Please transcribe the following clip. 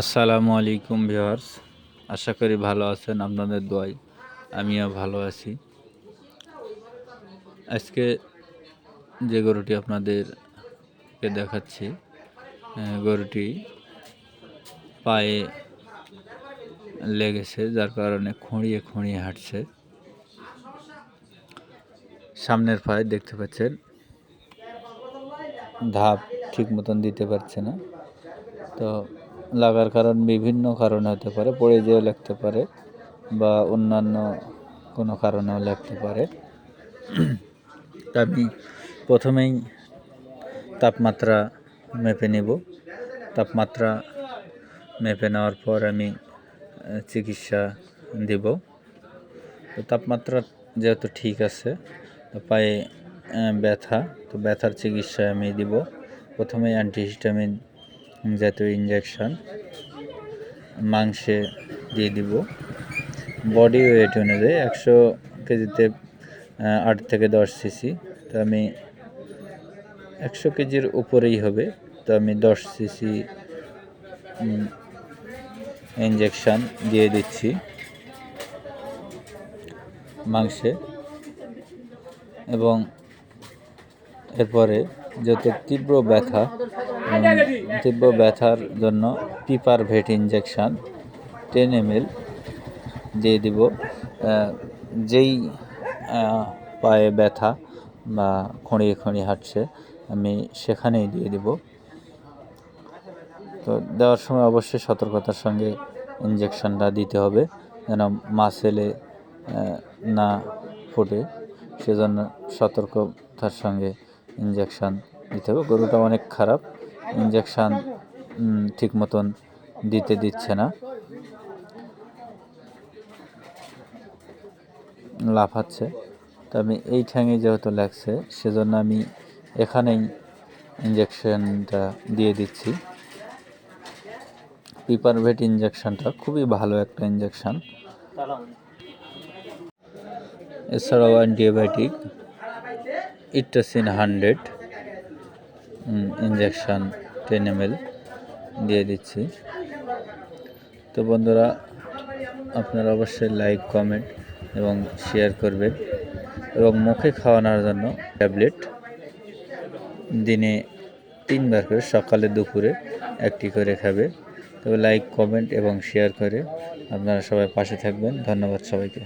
আসসালামু আলাইকুম ভিউয়ার্স। আশা করি ভালো আছেন, আপনাদের দোয়াই আমিও ভালো আছি। আজকে যে গরুটি আপনাদেরকে দেখাচ্ছি গরুটি পায়ে লেগেছে, যার কারণে খুঁড়িয়ে খুঁড়িয়ে হাঁটছে। সামনের পায়ে দেখতে পাচ্ছেন, ধাপ ঠিক মতন দিতে পারছে না। তো লাগার কারণ বিভিন্ন কারণে হতে পারে পড়ে যেও লাগতে পারে বা অন্যান্য কোনো কারণেও লাগতে পারে। আমি প্রথমেই তাপমাত্রা মেপে নেব। তাপমাত্রা মেপে নেওয়ার পর আমি চিকিৎসা দেব। তো তাপমাত্রা যেহেতু ঠিক আছে পায়ে ব্যথা, তো ব্যথার চিকিৎসা আমি দিব। প্রথমে অ্যান্টিহিস্টামিন জাতীয় ইঞ্জেকশন মাংসে দিয়ে দিব। বডি ওয়েট অনুযায়ী একশো কেজিতে আট থেকে দশ সিসি তো আমি একশো কেজির উপরেই হবে। তো আমি দশ সিসি ইঞ্জেকশন দিয়ে দিচ্ছি। মাংসে। এবং এরপরে যত তীব্র ব্যথা তীব্র ব্যথার জন্য piper vet injection ten M দিয়ে দিব। যেই পায়ে ব্যথা বা খঁড়িয়ে খঁড়িয়ে হাঁটছে, আমি সেখানেই দিয়ে দিব। তো দেওয়ার সময় অবশ্যই সতর্কতার সঙ্গে ইঞ্জেকশনটা দিতে হবে, যেন মাসেলে না ফুটে। সেজন্য সতর্কতার সঙ্গে ইঞ্জেকশন দিতে হবে। গরুটা অনেক খারাপ। ইঞ্জেকশন ঠিক মতন দিতে দিচ্ছে না। লাফাচ্ছে তো আমি এই ঠ্যাঙে যেহেতু লাগছে সেজন্য আমি এখানেই ইঞ্জেকশনটা দিয়ে দিচ্ছি। পিপারভেট ইঞ্জেকশনটা খুবই ভালো একটা ইঞ্জেকশন এছাড়াও অ্যান্টিবায়োটিক। ইট্টাসিন হান্ড্রেড ইঞ্জেকশান টেন এম দিয়ে দিচ্ছি। তো বন্ধুরা, আপনারা অবশ্যই লাইক কমেন্ট এবং শেয়ার করবেন এবং মুখে খাওয়ানোর জন্য ট্যাবলেট দিনে তিনবার করে সকালে, দুপুরে একটি করে খাবে। তবে লাইক কমেন্ট এবং শেয়ার করে আপনারা সবাই পাশে থাকবেন। ধন্যবাদ সবাইকে।